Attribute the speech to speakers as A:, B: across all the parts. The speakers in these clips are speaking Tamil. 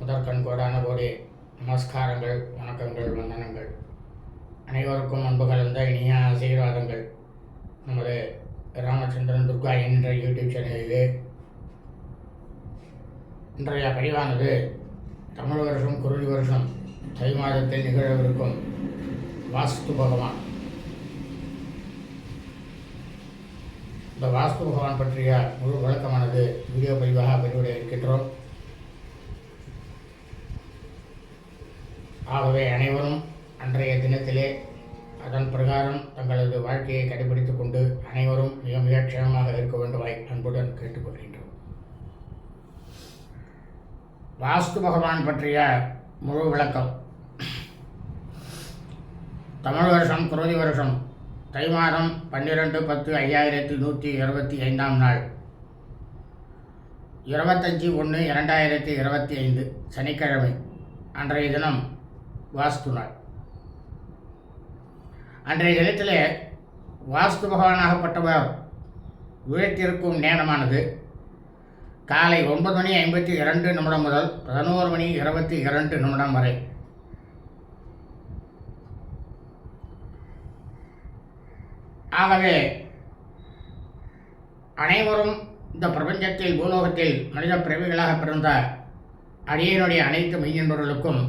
A: முதற்கண் கோடான கோடி நமஸ்காரங்கள் வணக்கங்கள் வந்தனங்கள். அனைவருக்கும் அன்பு கலந்த இனிய ஆசீர்வாதங்கள். நமது ராமச்சந்திரன் துர்கா என்ற யூடியூப் சேனலிலே இன்றைய பதிவானது தமிழ் வருஷம் குருதி வருஷம் தை மாதத்தில் நிகழவிருக்கும் வாஸ்து பகவான். இந்த வாஸ்து பகவான் பற்றிய முழு வழக்கமானது வீடியோ பதிவாக பதிவிட இருக்கின்றோம். ஆகவே அனைவரும் அன்றைய தினத்திலே அதன் பிரகாரம் தங்களது வாழ்க்கையை கடைபிடித்துக் கொண்டு அனைவரும் மிக மிக க்ஷேமமாக இருக்க வேண்டுமாய் அன்புடன் கேட்டுக்கொள்கின்றோம். வாஸ்து பகவான் பற்றிய முழு விளக்கம். தமிழ் வருஷம் குரோதி வருஷம் தை மாதம் பன்னிரெண்டு பத்து ஐயாயிரத்தி நூற்றி இருபத்தி ஐந்தாம் நாள். இருபத்தஞ்சி ஒன்று இரண்டாயிரத்தி இருபத்தி ஐந்து சனிக்கிழமை. அன்றைய தினம் வாஸ்து நாள் அன்றைய தினத்திலே வாஸ்து பகவானாகப்பட்டவர் உழைத்திருக்கும் நேரமானது காலை ஒன்பது மணி ஐம்பத்தி இரண்டு நிமிடம் முதல் பதினோரு மணி இருபத்தி இரண்டு நிமிடம் வரை. ஆகவே அனைவரும் இந்த பிரபஞ்சத்தில் பூலோகத்தில் மனித பிறவிகளாக பிறந்த அடியனுடைய அனைத்து மெய்யன்பர்களுக்கும்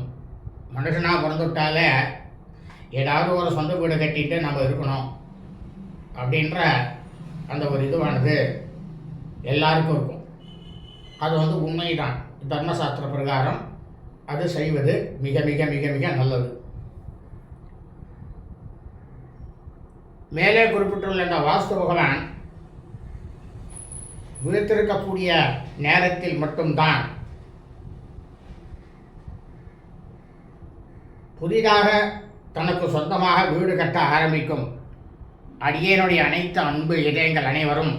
A: மனுஷனாக பிறந்துவிட்டாலே ஏதாவது ஒரு சொந்த வீடு கட்டிட்டு நம்ம இருக்கணும் அப்படின்ற அந்த ஒரு இதுவானது எல்லாருக்கும் இருக்கும். அது வந்து உண்மைதான். தர்மசாஸ்திர பிரகாரம் அது செய்வது மிக மிக மிக மிக நல்லது. மேலே குறிப்பிட்டுள்ள இந்த வாஸ்து பகவான் விழித்திருக்கக்கூடிய நேரத்தில் மட்டும்தான் புதிதாக தனக்கு சொந்தமாக வீடு கட்ட ஆரம்பிக்கும் அடியேனுடைய அனைத்து அன்பு இதயங்கள் அனைவரும்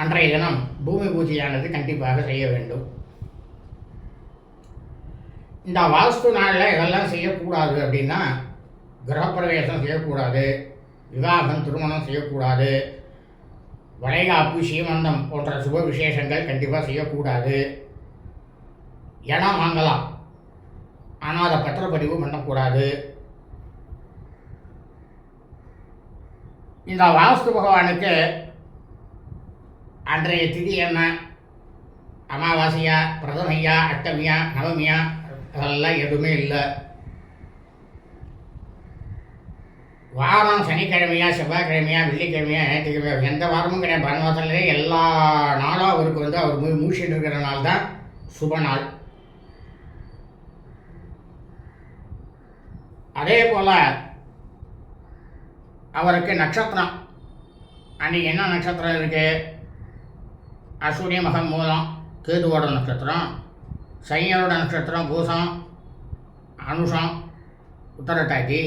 A: அன்றைய தினம் பூமி பூஜையானது கண்டிப்பாக செய்ய வேண்டும். இந்த வாஸ்து நாளில் இதெல்லாம் செய்யக்கூடாது அப்படின்னா கிரகப்பிரவேசம் செய்யக்கூடாது விவாகம் திருமணம் செய்யக்கூடாது வளைகாப்பு சீமந்தம் போன்ற சுப விசேஷங்கள் கண்டிப்பாக செய்யக்கூடாது. இடம் வாங்கலாம். ஆனால் அதை பத்திரப்பதிவு பண்ணக்கூடாது. இந்த வாஸ்து பகவானுக்கு அன்றைய திதி என்ன? அமாவாசையா பிரதமையா அட்டமியா நவமியா? அதெல்லாம் எதுவுமே இல்லை. வாரம் சனிக்கிழமையா செவ்வாய்க்கிழமையா வெள்ளிக்கிழமையா ஞாயிற்றுக்கிழமையா எந்த வாரமும் கிடையாது. பரமவாசலே எல்லா நாளும் அவருக்கு வந்து அவர் மூ மூச்சிட்டு இருக்கிற நாள் தான் சுப நாள். அதே போல் அவருக்கு நட்சத்திரம். அன்றைக்கி என்ன நட்சத்திரம் இருக்குது அஸ்வினி மகம் மூலம் கேதுவோட நட்சத்திரம் சையனோட நட்சத்திரம் பூசம் அனுஷம் உத்தரட்டாதி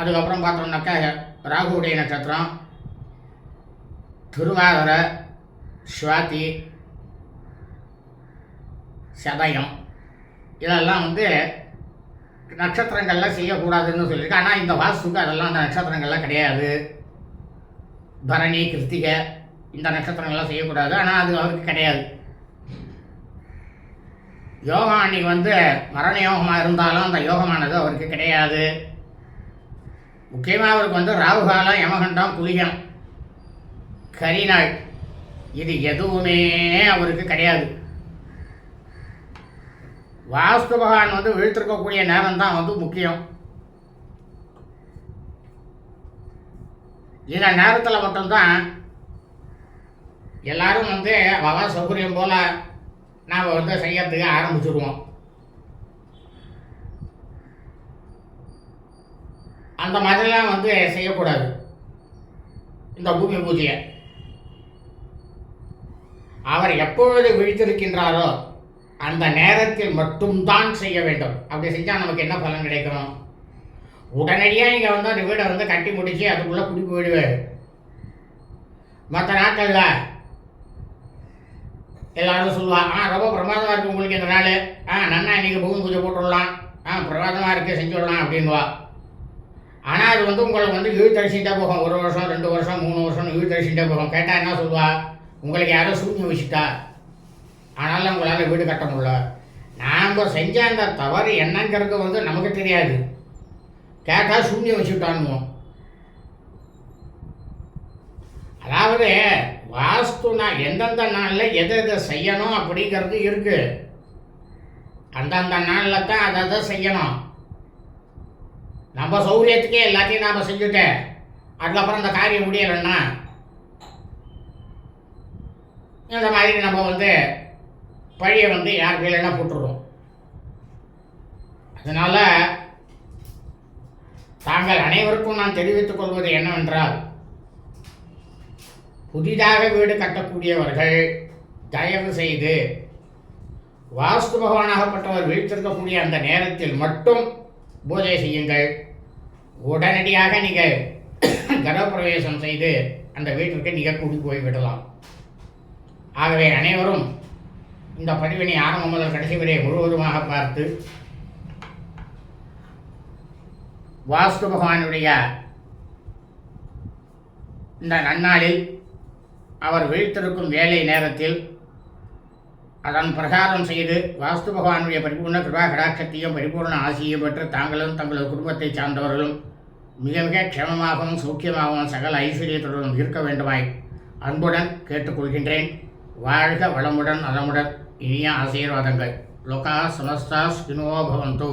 A: அதுக்கப்புறம் பார்த்தோம்னாக்கா ராகுவுடைய நட்சத்திரம் திருவாதிரை சுவாதி சதயம். இதெல்லாம் வந்து நட்சத்திரங்கள்லாம் செய்யக்கூடாதுன்னு சொல்லியிருக்கு. ஆனால் இந்த வாஸ்துக்கு அதெல்லாம் அந்த நட்சத்திரங்கள்லாம் கிடையாது. பரணி கிருத்திகை இந்த நட்சத்திரங்கள்லாம் செய்யக்கூடாது. ஆனால் அது அவருக்கு கிடையாது. யோகா அன்னைக்கு வந்து மரண யோகமாக இருந்தாலும் அந்த யோகமானது அவருக்கு கிடையாது. முக்கியமாக அவருக்கு வந்து ராகுகாலம் யமகண்டம் குளிகம் கரிநாள். இது எதுவுமே அவருக்கு கிடையாது. வாஸ்து பகவான் வந்து விழுத்திருக்கக்கூடிய நேரம் தான் வந்து முக்கியம். இந்த நேரத்தில் மட்டும்தான் எல்லாரும் வந்து அவா சௌகரியம் போல் நாம் வந்து செய்யறதுக்கு ஆரம்பிச்சிடுவோம் அந்த மாதிரிலாம் வந்து செய்யக்கூடாது. இந்த பூமி பூஜையை. அவர் எப்பொழுது விழித்திருக்கின்றாரோ அந்த நேரத்தில் மட்டும்தான் செய்ய வேண்டும். அப்படி செஞ்சால் நமக்கு என்ன பலன் கிடைக்கும்? உடனடியாக நீங்கள் வந்து அந்த வீடை வந்து கட்டி முடித்து அதுக்குள்ளே குடி போயிடுவார் மற்ற நாட்களில் எல்லாரும் சொல்லுவாங்க ஆ ரொம்ப பிரமாதமாக இருக்குது உங்களுக்கு இந்த நாள். ஆ நன்னா இன்றைக்கி பூமி பூஜை போட்டுடலாம். ஆ பிரமாதமாக இருக்குது செஞ்சுடலாம் அப்படின்வா ஆனால் அது வந்து உங்களுக்கு வந்து இழுத்தடிச்சுட்டே போகும். ஒரு வருஷம் ரெண்டு வருஷம் மூணு வருஷம் இழுத்தடிச்சுட்டே போகும். கேட்டால் என்ன சொல்லுவா? உங்களுக்கு யாரோ சூன்யம் வச்சுட்டா. ஆனாலும் உங்களால் வீடு கட்ட முடியல. நாம் செஞ்ச அந்த தவறு என்னங்கிறது வந்து நமக்கு தெரியாது. கேட்டால் சூன்யம் வச்சுட்டான்னுவோம் அதாவது வாஸ்துனா எந்தெந்த நாளில் எதை எதை செய்யணும் அப்படிங்கிறது இருக்கு. அந்தந்த நாளில் தான் அதை அதை செய்யணும். நம்ம சௌரியத்துக்கே எல்லாத்தையும் நாம் செஞ்சுட்டு அதுக்கப்புறம் அந்த காரியம் முடியலைன்னா இந்த மாதிரி நம்ம வந்து பழியை வந்து யார் மேலேனா போட்டுருவோம். அதனால் தாங்கள் அனைவருக்கும் நான் தெரிவித்துக் கொள்வது என்னவென்றால் புதிதாக வீடு கட்டக்கூடியவர்கள் தயவு செய்து வாஸ்து பகவானாகப்பட்டவர் வீழ்த்திருக்கக்கூடிய அந்த நேரத்தில் மட்டும் பூஜை செய்யுங்கள். உடனடியாக நீங்கள் கர்ப்பப்பிரவேசம் செய்து அந்த வீட்டிற்கு நீங்கள் கூடி போய் விடலாம் ஆகவே அனைவரும் இந்த பதிவினை ஆரம்பம் முதல் கடைசி வரை முழுவதுமாக பார்த்து வாஸ்து பகவானுடைய இந்த நன்னாளில் அவர் விழித்திருக்கும் வேலை நேரத்தில் அதன் பிரகாரம் செய்து வாஸ்து பகவானுடைய பரிபூர்ண கிருபா கடாட்சத்தையும் பரிபூர்ண ஆசியையும் பெற்று தாங்களும் தங்களது குடும்பத்தை சார்ந்தவர்களும் மிக மிக க்ஷமமாகவும் சௌக்கியமாகவும் சகல ஐஸ்வர்யத்துடனும் இருக்க வேண்டுமாய் அன்புடன் கேட்டுக்கொள்கின்றேன். வாழ்க வளமுடன் நலமுடன். இனிய ஆசீர்வாதங்கள் லோகா சமஸ்தா ஸ்கினோ பவந்தோ